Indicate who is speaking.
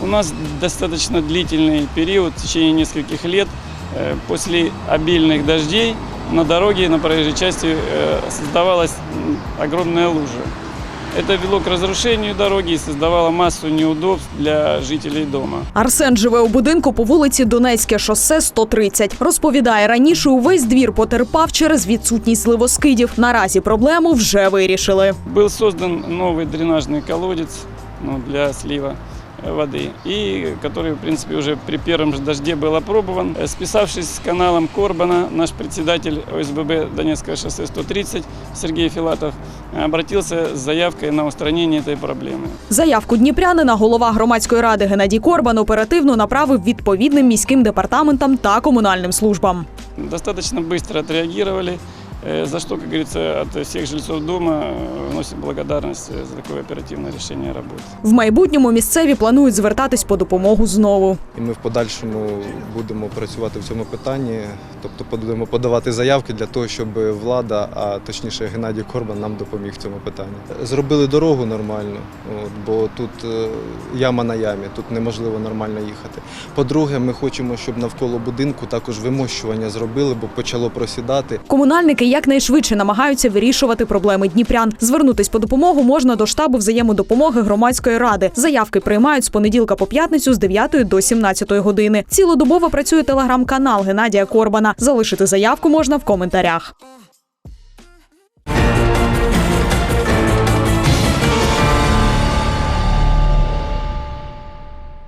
Speaker 1: У нас достаточно длительный период, в течение нескольких лет, э, после обильных дождей на дороге, на проезжей части э, создавалась м, огромная лужа. Это вело к разрушению дороги и создавало массу неудобств для жителей дома.
Speaker 2: Арсен живе у будинку по вулиці Донецьке шосе 130. Розповідає, раніше увесь двір потерпав через відсутність сливоскидів. Наразі проблему вже вирішили.
Speaker 1: Был создан новый дренажный колодец ну, для слива э, воды, и который, в принципе, уже при первом же дожде был опробован. Э, Списавшись с каналом Корбана, наш председатель ОСББ Донецкого шоссе 130 Сергей Филатов э, обратился с заявкой на устранение этой проблемы.
Speaker 2: Заявку дніпрянина голова громадської ради Геннадій Корбан оперативно направив відповідним міським департаментам та комунальним службам.
Speaker 1: Достаточно быстро отреагировали, э, за что, как говорится, от всех жильцов дома э, вносим благодарность э, за такое оперативное решение работы.
Speaker 2: В майбутньому місцеві планують звертатись по допомогу знову.
Speaker 3: І ми в подальшому будемо працювати в цьому питанні, тобто будемо подавати заявки для того, щоб влада, а точніше Геннадій Корбан, нам допоміг в цьому питанні. Зробили дорогу нормально, от, бо тут е, яма на ямі, тут неможливо нормально їхати. По-друге, ми хочемо, щоб навколо будинку також вимощування зробили, бо почало просідати.
Speaker 2: Комунальники якнайшвидше намагаються вирішувати проблеми дніпрян. Звернутись по допомогу можна до штабу взаємодопомоги громадської ради. Заявки приймають з понеділка по п'ятницю з 9 до 17 години. Цілодобово працює телеграм-канал Геннадія Корбана. Залишити заявку можна в коментарях.